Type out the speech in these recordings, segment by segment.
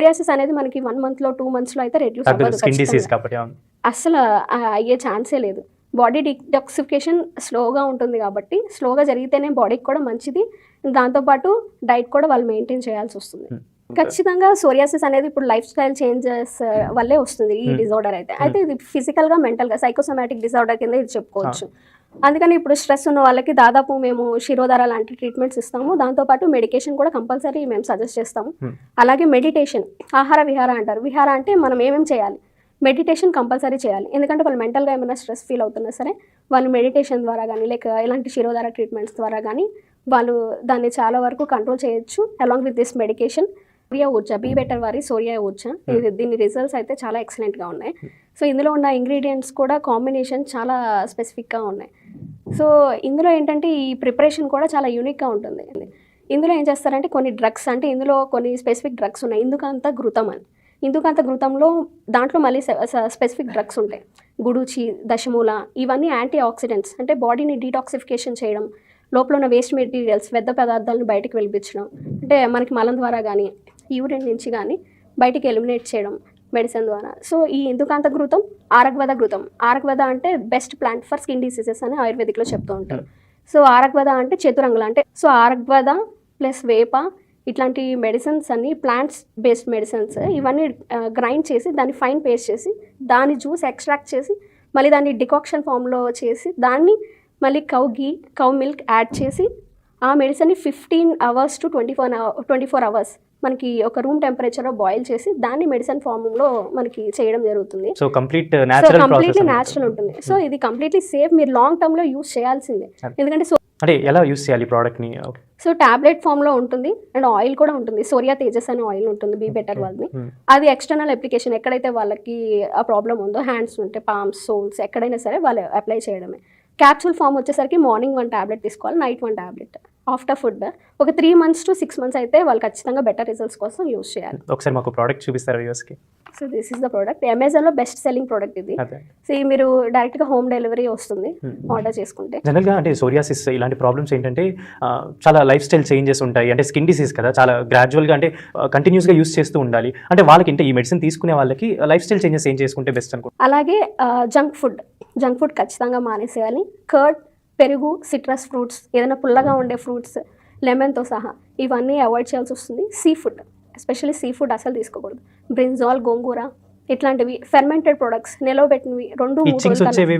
Psoriasis అనేది మనకి one మంత్లో టూ మంత్స్లో అయితే రెడ్యూస్ స్కిన్ డిసీజ్. కాబట్టి. అసలు అయ్యే ఛాన్సే లేదు బాడీ డిటాక్సిఫికేషన్ స్లోగా ఉంటుంది కాబట్టి స్లోగా జరిగితేనే బాడీకి కూడా మంచిది దాంతోపాటు డైట్ కూడా వాళ్ళు మెయింటైన్ చేయాల్సి వస్తుంది. ఖచ్చితంగా సోరియాసిస్ అనేది ఇప్పుడు లైఫ్ స్టైల్ చేంజెస్ వల్లే వస్తుంది ఈ Hmm. డిజార్డర్ అయితే. అయితే ఇది ఫిజికల్గా మెంటల్గా సైకోసోమాటిక్ డిజార్డర్ కింద ఇది చెప్పుకోవచ్చు. అందుకని ఇప్పుడు స్ట్రెస్ ఉన్న వాళ్ళకి దాదాపు మేము శిరోధార లాంటి ట్రీట్మెంట్స్ ఇస్తాము. దాంతోపాటు మెడికేషన్ కూడా కంపల్సరీ మేము సజెస్ట్ చేస్తాము. Hmm. అలాగే మెడిటేషన్ ఆహార విహార అంటారు. విహార అంటే మనం ఏమేమి చేయాలి? మెడిటేషన్ కంపల్సరీ చేయాలి. ఎందుకంటే వాళ్ళు మెంటల్గా ఏమైనా స్ట్రెస్ ఫీల్ అవుతున్నా సరే వాళ్ళు మెడిటేషన్ ద్వారా కానీ లేక ఎలాంటి శిరోధార ట్రీట్మెంట్స్ ద్వారా కానీ వాళ్ళు దాన్ని చాలా వరకు కంట్రోల్ చేయొచ్చు along with this medication Soria Urja be better వారి సోరియా ఊర్జా. ఇది దీని రిజల్ట్స్ అయితే చాలా ఎక్సలెంట్గా ఉన్నాయి. సో ఇందులో ఉన్న ఇంగ్రీడియంట్స్ కూడా కాంబినేషన్ చాలా స్పెసిఫిక్గా ఉన్నాయి. సో ఇందులో ఏంటంటే ఈ ప్రిపరేషన్ కూడా చాలా యూనిక్గా ఉంటుంది. ఇందులో ఏం చేస్తారంటే కొన్ని డ్రగ్స్ అంటే ఇందులో కొన్ని స్పెసిఫిక్ డ్రగ్స్ ఉన్నాయి. ఇందుకంత ఘృతం అని. ఇందుకంత ఘృతంలో దాంట్లో మళ్ళీ స్పెసిఫిక్ డ్రగ్స్ ఉంటాయి. గుడుచి దశమూల ఇవన్నీ యాంటీ ఆక్సిడెంట్స్ అంటే బాడీని డీటాక్సిఫికేషన్ చేయడం లోపల ఉన్న వేస్ట్ మెటీరియల్స్ వ్యర్థ పదార్థాలను బయటకు వెళ్ళిపించడం అంటే మనకి మలం ద్వారా కానీ యూరిన్ నుంచి కానీ బయటికి ఎలిమినేట్ చేయడం మెడిసిన్ ద్వారా. సో ఈ ఎందుకంత ఘృతం? ఆరగ్వద ఘృతం. ఆరగ్వద అంటే best plant for skin diseases అని ఆయుర్వేదిక్లో చెప్తూ ఉంటారు. సో ఆరగ్వద అంటే చతురంగుల అంటే సో ఆరగ్వద ప్లస్ వేప ఇట్లాంటి మెడిసిన్స్ అన్ని ప్లాంట్స్ బేస్డ్ మెడిసిన్స్ ఇవన్నీ గ్రైండ్ చేసి దాన్ని ఫైన్ పేస్ట్ చేసి దాని జ్యూస్ ఎక్స్ట్రాక్ట్ చేసి మళ్ళీ దాన్ని డికాక్షన్ ఫామ్లో చేసి దాన్ని మళ్ళీ cow ghee cow milk add చేసి ఆ మెడిసిన్ని fifteen hours to twenty four twenty four hours మనకి ఒక రూమ్ టెంపరేచర్లో బాయిల్ చేసి దాన్ని మెడిసిన్ ఫామ్లో మనకి చేయడం జరుగుతుంది. So complete so completely natural ఉంటుంది. సో ఇది కంప్లీట్లీ సేఫ్. మీరు లాంగ్ టర్మ్లో యూస్ చేయాల్సిందే. Okay. ఎందుకంటే సో అంటే ఎలా యూస్ చేయాలి ఈ ప్రోడక్ట్ని సో టాబ్లెట్ ఫామ్లో ఉంటుంది. అండ్ ఆయిల్ కూడా ఉంటుంది. సోరియా తేజస్ అనే ఆయిల్ ఉంటుంది బీ బెటర్ వాళ్ళని Hmm. అది ఎక్స్టర్నల్ అప్లికేషన్ ఎక్కడైతే వాళ్ళకి ఆ ప్రాబ్లం ఉందో హ్యాండ్స్ ఉంటే పామ్స్ సోల్స్ ఎక్కడైనా సరే వాళ్ళు అప్లై చేయడమే. క్యాప్సూల్ ఫామ్ వచ్చేసరికి మార్నింగ్ వన్ టాబ్లెట్ తీసుకోవాలి night one tablet after food ఒక three months to six months అయితే వాళ్ళు ఖచ్చితంగా బెటర్ రిజల్ట్స్ కోసం యూస్ చేయాలి. ఒకసారి మాకు ప్రోడక్ట్ చూపిస్తారా వ్యూస్కి? So this is the product అమెజాన్లో బెస్ట్ సెల్లింగ్ ప్రోడక్ట్ ఇది. సో మీరు డైరెక్ట్గా హోమ్ డెలివరీ వస్తుంది Hmm. ఆర్డర్ చేసుకుంటే. జనరల్గా అంటే సోరియాసిస్ ఇలాంటి ప్రాబ్లమ్స్ ఏంటంటే చాలా లైఫ్ స్టైల్ చేంజెస్ ఉంటాయి. అంటే స్కిన్ డిసీజ్ కదా చాలా గ్రాడ్యువల్గా అంటే కంటిన్యూస్గా యూస్ చేస్తూ ఉండాలి. అంటే వాళ్ళకి అంటే ఈ మెడిసిన్ తీసుకునే వాళ్ళకి లైఫ్ స్టైల్ చేంజెస్ ఏం చేసుకుంటే బెస్ట్ అనుకుంటున్నాను అలాగే జంక్ ఫుడ్ జంక్ ఫుడ్ ఖచ్చితంగా మానేసేయాలి. కర్డ్ పెరుగు సిట్రస్ ఫ్రూట్స్ ఏదైనా పుల్లగా ఉండే ఫ్రూట్స్ లెమన్తో సహా ఇవన్నీ అవాయిడ్ చేయాల్సి వస్తుంది. Sea food especially sea food అసలు తీసుకోకూడదు. బ్రింజాల్ గోంగూర ఇట్లాంటివి ఫెర్మెంటెడ్ ప్రొడక్ట్స్ నిలవబెట్టినవి రెండు ఇచ్చింగ్ వచ్చేవి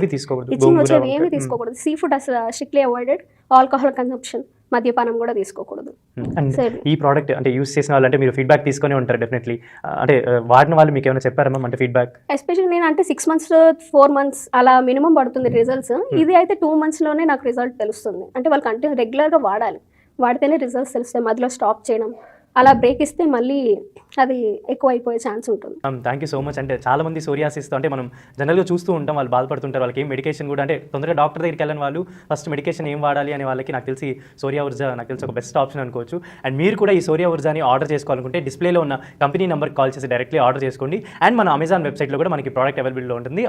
ఏమీ. తీసుకోకూడదు సీ ఫుడ్ అసలు స్ట్రిక్ట్లీ అవాయిడెడ్. Alcohol consumption. మద్యపానం కూడా తీసుకోకూడదు. ఈ ప్రోడక్ట్ అంటే యూస్ చేసిన వాళ్ళు అంటే మీరు ఫీడ్బ్యాక్ తీసుకొని ఉంటారు డెఫినెట్లీ అంటే వాడిన వాళ్ళు మీకు ఏమైనా చెప్పారా మ్యామ్ అంటే ఫీడ్బ్యాక్ ఎస్పెషల్లీ నేను అంటే సిక్స్ మంత్స్ ఫోర్ మంత్స్ అలా మినిమం పడుతుంది రిజల్ట్స్ ఇది అయితే టూ మంత్స్లోనే నాకు రిజల్ట్ తెలుస్తుంది. అంటే వాళ్ళు కంటిన్యూ రెగ్యులర్గా వాడాలి. వాడితేనే రిజల్ట్స్ తెలుస్తాయి. మధ్యలో స్టాప్ చేయడం. అలా బ్రేక్ ఇస్తే మళ్ళీ అది ఎక్కువ అయిపోయే ఛాన్స్ ఉంటుంది థ్యాంక్ యూ సో మచ్ అంటే చాలా మంది సోరియాసిస్తో అంటే మనం జనరల్గా చూస్తూ ఉంటాం వాళ్ళు బాధపడుతుంటారు వాళ్ళకి ఏం మెడికేషన్ కూడా అంటే తొందరగా డాక్టర్ దగ్గరికి వెళ్ళని వాళ్ళు ఫస్ట్ మెడికేషన్ ఏం వాడాలి అనే వాళ్ళకి నాకు తెలిసి సోరియా ఊర్జా నాకు తెలిసి ఒక బెస్ట్ ఆప్షన్ అనుకోవచ్చు. అండ్ మీరు కూడా ఈ సోరియా ఊర్జాని ఆర్డర్ చేసుకోవాలనుకుంటే డిస్ప్లేలో ఉన్న కంపెనీ నెంబర్కి కాల్ చేసి డైరెక్ట్లీ ఆర్డర్ చేసుకోండి. అండ్ మన అమెజాన్ వెబ్సైట్లో కూడా మనకి ప్రోడక్ట్ అవైలబిలిటీలో ఉంటుంది.